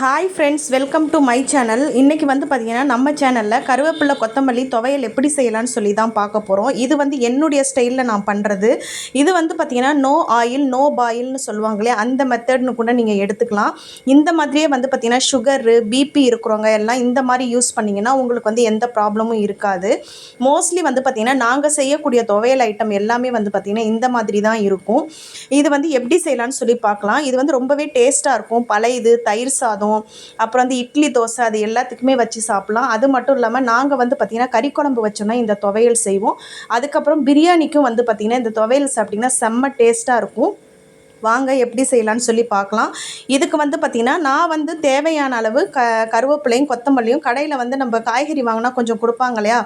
Hi friends welcome to my channel இன்றைக்கி வந்து பார்த்திங்கன்னா நம்ம சேனலில் கருவேப்பிலை கொத்தமல்லி துவையல் எப்படி செய்யலாம்னு சொல்லி தான் பார்க்க போகிறோம் இது வந்து என்னுடைய ஸ்டைலில் நான் பண்ணுறது இது வந்து பார்த்திங்கன்னா நோ ஆயில் நோ பாயில்னு சொல்லுவாங்க இல்லையா அந்த மெத்தட்னு கூட நீங்கள் எடுத்துக்கலாம். இந்த மாதிரியே வந்து பார்த்திங்கன்னா சுகரு பிபி இருக்கிறவங்க எல்லாம் இந்த மாதிரி யூஸ் பண்ணிங்கன்னா உங்களுக்கு வந்து எந்த ப்ராப்ளமும் இருக்காது. மோஸ்ட்லி வந்து பார்த்திங்கன்னா நாங்கள் செய்யக்கூடிய துவையல் ஐட்டம் எல்லாமே வந்து பார்த்திங்கன்னா இந்த மாதிரி தான் இருக்கும். இது வந்து எப்படி செய்யலான்னு சொல்லி பார்க்கலாம். இது வந்து ரொம்பவே டேஸ்ட்டாக இருக்கும். பழையது தயிர் சாதம் அப்புறம் வந்து இட்லி தோசை அது எல்லாத்துக்குமே வச்சு சாப்பிட்லாம். அது மட்டும் இல்லாமல் நாங்கள் வந்து பார்த்திங்கன்னா கறி குழம்பு வச்சோன்னா இந்த துவையல் செய்வோம். அதுக்கப்புறம் பிரியாணிக்கும் வந்து பார்த்திங்கன்னா இந்த துவையல் சாப்பிட்டிங்கன்னா செம்ம டேஸ்ட்டாக இருக்கும். வாங்க எப்படி செய்யலான்னு சொல்லி பார்க்கலாம். இதுக்கு வந்து பார்த்திங்கன்னா நான் வந்து தேவையான அளவு க கருவேப்பிலையும் கொத்தமல்லியும் கடையில் வந்து நம்ம காய்கறி வாங்கினா கொஞ்சம் கொடுப்பாங்க இல்லையா?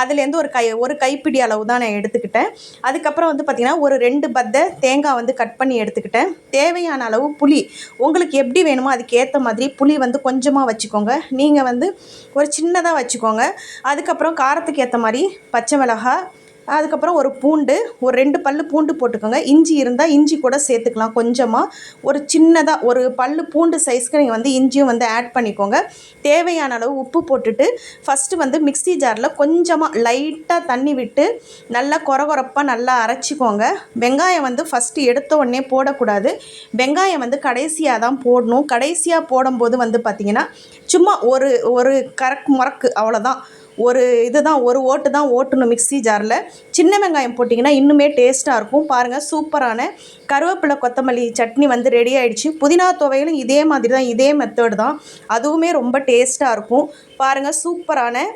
அதுலேருந்து ஒரு கை ஒரு கைப்பிடி அளவு தான் நான் எடுத்துக்கிட்டேன். அதுக்கப்புறம் வந்து பார்த்திங்கன்னா ஒரு ரெண்டு பத்தை தேங்காய் வந்து கட் பண்ணி எடுத்துக்கிட்டேன். தேவையான அளவு புளி. உங்களுக்கு எப்படி வேணுமோ அதுக்கேற்ற மாதிரி புளி வந்து கொஞ்சமாக வச்சுக்கோங்க. நீங்கள் வந்து ஒரு சின்னதாக வச்சுக்கோங்க. அதுக்கப்புறம் காரத்துக்கு ஏற்ற மாதிரி பச்சை மிளகாய் அதுக்கப்புறம் ஒரு பூண்டு ஒரு ரெண்டு பல் பூண்டு போட்டுக்கோங்க. இஞ்சி இருந்தால் இஞ்சி கூட சேர்த்துக்கலாம். கொஞ்சமாக ஒரு சின்னதாக ஒரு பல் பூண்டு சைஸ்க்கு நீங்கள் வந்து இஞ்சியும் வந்து ஆட் பண்ணிக்கோங்க. தேவையான அளவு உப்பு போட்டுட்டு ஃபஸ்ட்டு வந்து மிக்ஸி ஜாரில் கொஞ்சமாக லைட்டாக தண்ணி விட்டு நல்லா குறகுறப்பாக நல்லா அரைச்சிக்கோங்க. வெங்காயம் வந்து ஃபஸ்ட்டு எடுத்த உடனே போடக்கூடாது. வெங்காயம் வந்து கடைசியாக தான் போடணும். கடைசியாக போடும்போது வந்து பார்த்திங்கன்னா சும்மா ஒரு ஒரு கரக் முறக்கு அவ்வளோதான் ஒரு இதுதான் ஒரு ஓட்டு தான் ஓட்டணும் மிக்ஸி ஜாரில். சின்ன வெங்காயம் போட்டிங்கன்னா இன்னுமே டேஸ்ட்டாக இருக்கும். பாருங்கள் சூப்பரான கருவேப்பிலை கொத்தமல்லி சட்னி வந்து ரெடி ஆகிடுச்சு புதினா துவையலும் இதே மாதிரி தான் இதே மெத்தட் தான். அதுவுமே ரொம்ப டேஸ்ட்டாக இருக்கும். பாருங்கள் சூப்பரான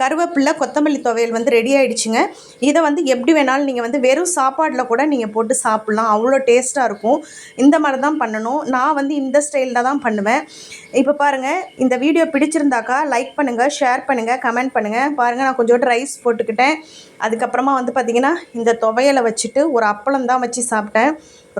கருவேப்பிலை கொத்தமல்லி துவையல் வந்து ரெடி ஆகிடுச்சிங்க இதை வந்து எப்படி வேணாலும் நீங்கள் வந்து வெறும் சாப்பாட்டில் கூட நீங்கள் போட்டு சாப்பிட்லாம். அவ்வளோ டேஸ்ட்டாக இருக்கும். இந்த மாதிரி தான் பண்ணணும். நான் வந்து இந்த ஸ்டைலில் தான் பண்ணுவேன். இப்போ பாருங்கள் இந்த வீடியோ பிடிச்சிருந்தாக்கா லைக் பண்ணுங்கள் ஷேர் பண்ணுங்கள் கமெண்ட் பண்ணுங்கள் பாருங்கள் நான் கொஞ்சோண்டு ரைஸ் போட்டுக்கிட்டேன். அதுக்கப்புறமா வந்து பார்த்திங்கன்னா இந்த துவையலை வச்சுட்டு ஒரு அப்பளம் தான் வச்சு சாப்பிட்டேன்.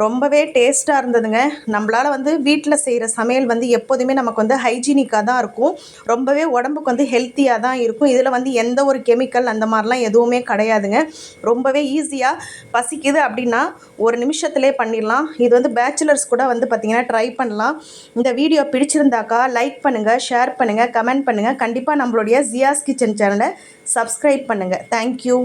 ரொம்பவே டேஸ்ட்டாக இருந்ததுங்க. நம்மளால் வந்து வீட்டில் செய்கிற சமையல் வந்து எப்போதுமே நமக்கு வந்து ஹைஜீனிக்காக தான் இருக்கும். ரொம்பவே உடம்புக்கு வந்து ஹெல்த்தியாக தான் இருக்கும். இதில் வந்து எந்த ஒரு கெமிக்கல் அந்த மாதிரிலாம் எதுவுமே கிடையாதுங்க. ரொம்பவே ஈஸியாக பசிக்குது அப்படின்னா ஒரு நிமிஷத்துலேயே பண்ணிடலாம். இது வந்து பேச்சுலர்ஸ் கூட வந்து பார்த்திங்கன்னா ட்ரை பண்ணலாம். இந்த வீடியோ பிடிச்சிருந்தாக்கா லைக் பண்ணுங்கள் ஷேர் பண்ணுங்கள் கமெண்ட் பண்ணுங்கள் கண்டிப்பாக நம்மளுடைய ஜியாஸ் கிச்சன் சேனலை சப்ஸ்கிரைப் பண்ணுங்கள் தேங்க்யூ